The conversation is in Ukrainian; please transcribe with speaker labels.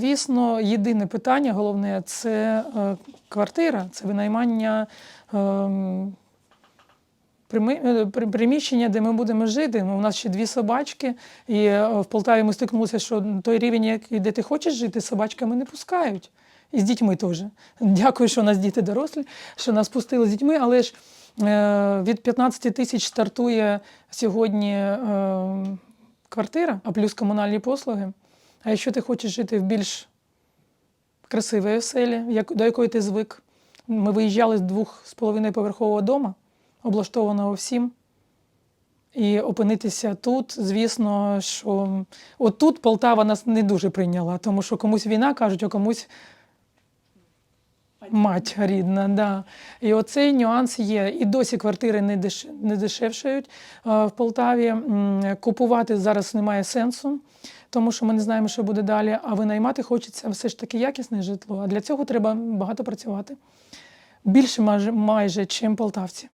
Speaker 1: Звісно, єдине питання, головне це е, квартира, це винаймання ем, е, при- приміщення, де ми будемо жити. У нас ще дві собачки, і е, в Полтаві ми стикнулися, що той рівень, який- де ти хочеш жити, собачками не пускають. І з дітьми теж. Дякую, що у нас діти дорослі, що нас пустили з дітьми, але ж від 15 тисяч стартує сьогодні е, квартира, а плюс комунальні послуги. А якщо ти хочеш жити в більш красивій оселі, до якої ти звик, ми виїжджали з двох з половиною поверхового дому, облаштованого всім. І опинитися тут, звісно, що отут Полтава нас не дуже прийняла, тому що комусь війна кажуть, а комусь мать рідна. Да. І оцей нюанс є. І досі квартири не, деш... не дешевшають е, в Полтаві. Купувати зараз немає сенсу, тому що ми не знаємо, що буде далі. А винаймати хочеться все ж таки якісне житло. А для цього треба багато працювати. Більше майже, чим полтавці.